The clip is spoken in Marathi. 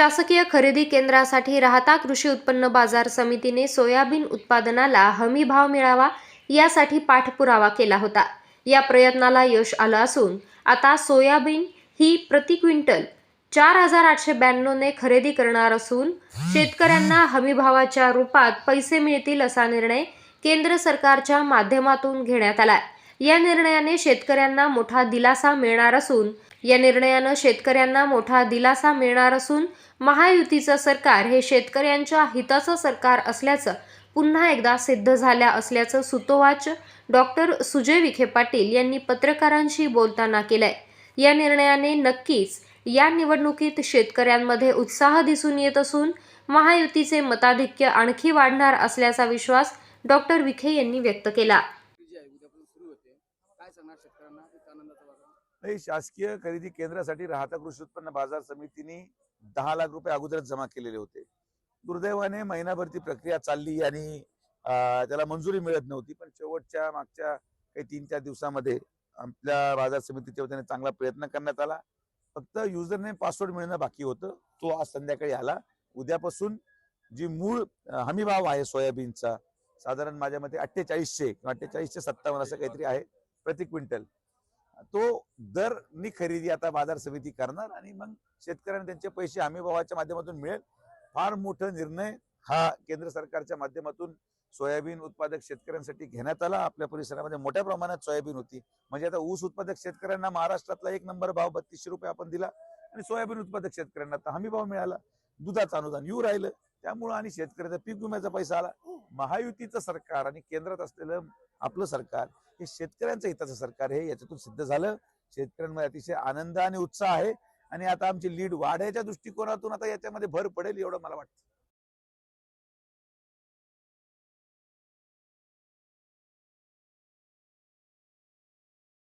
शासकीय खरेदी केंद्रासाठी राहता कृषी उत्पन्न बाजार समितीने सोयाबीन उत्पादनाला हमी भाव मिळावा यासाठी पाठपुरावा केला होता. या प्रयत्नाला यश आलं असून आता सोयाबीन ही प्रति क्विंटल चार हजार आठशे ब्याण्णवने खरेदी करणार असून शेतकऱ्यांना हमीभावाच्या रूपात पैसे मिळतील असा निर्णय केंद्र सरकारच्या माध्यमातून घेण्यात आलाय. या निर्णयाने शेतकऱ्यांना मोठा दिलासा मिळणार असून या निर्णयानं शेतकऱ्यांना मोठा दिलासा मिळणार असून महायुतीचं सरकार हे शेतकऱ्यांच्या हिताचं सरकार असल्याचं पुन्हा एकदा सिद्ध झाल्या असल्याचं सुतोवाच डॉक्टर सुजय विखे पाटील यांनी पत्रकारांशी बोलताना केलंय. या निर्णयाने नक्कीच या निवडणुकीत शेतकऱ्यांमध्ये उत्साह दिसून येत असून महायुतीचे मताधिक्य आणखी वाढणार असल्याचा विश्वास डॉक्टर विखे यांनी व्यक्त केला जी आहे उद्यापासून सुरू होते काय शेतकऱ्यांना? एक आनंदाचा वातावरण. नाही शासकीय खरेदी केंद्रासाठी राहता कृषी उत्पन्न बाजार समितीने दहा लाख रुपये अगोदरच जमा केलेले होते. दुर्दैवाने महिनाभर ती प्रक्रिया चालली आणि त्याला मंजुरी मिळत नव्हती पण शेवटच्या मागच्या काही तीन चार दिवसामध्ये आपल्या बाजार समितीच्या वतीने चांगला प्रयत्न करण्यात आला. फक्त युजरने पासवर्ड मिळणं बाकी होतं. तो आज संध्याकाळी आला. उद्यापासून जी मूळ हमीभाव हमी भाव आहे सोयाबीनचा साधारण माझ्या मते अठ्ठेचाळीसशे किंवा अठ्ठेचाळीसशे सत्तावन्न असं काहीतरी आहे. प्रति क्विंटल. तो दरनी खरेदी आता बाजार समिती करणार आणि मग शेतकऱ्यांना त्यांचे पैसे हमी भावाच्या माध्यमातून मिळेल. फार मोठा निर्णय हा केंद्र सरकारच्या माध्यमातून सोयाबीन उत्पादक शेतकऱ्यांसाठी घेण्यात आला. आपल्या परिसरामध्ये मोठ्या प्रमाणात सोयाबीन होती. म्हणजे आता ऊस उत्पादक शेतकऱ्यांना महाराष्ट्रातला एक नंबर भाव बत्तीसशे रुपये आपण दिला आणि सोयाबीन उत्पादक शेतकऱ्यांना आता हमी भाव मिळाला. दुधाचं अनुदान. येऊ राहिलं. त्यामुळं आणि शेतकऱ्याचा पीक विम्याचा पैसा आला. महायुतीचं सरकार आणि केंद्रात असलेलं आपलं सरकार हे शेतकऱ्यांचं हिताचं सरकार हे याच्यातून सिद्ध झालं. शेतकऱ्यांमध्ये अतिशय आनंद आणि उत्साह आहे. आणि आता आमची लीड वाढायच्या दृष्टिकोनातून आता याच्यामध्ये भर पडेल एवढं मला वाटतं.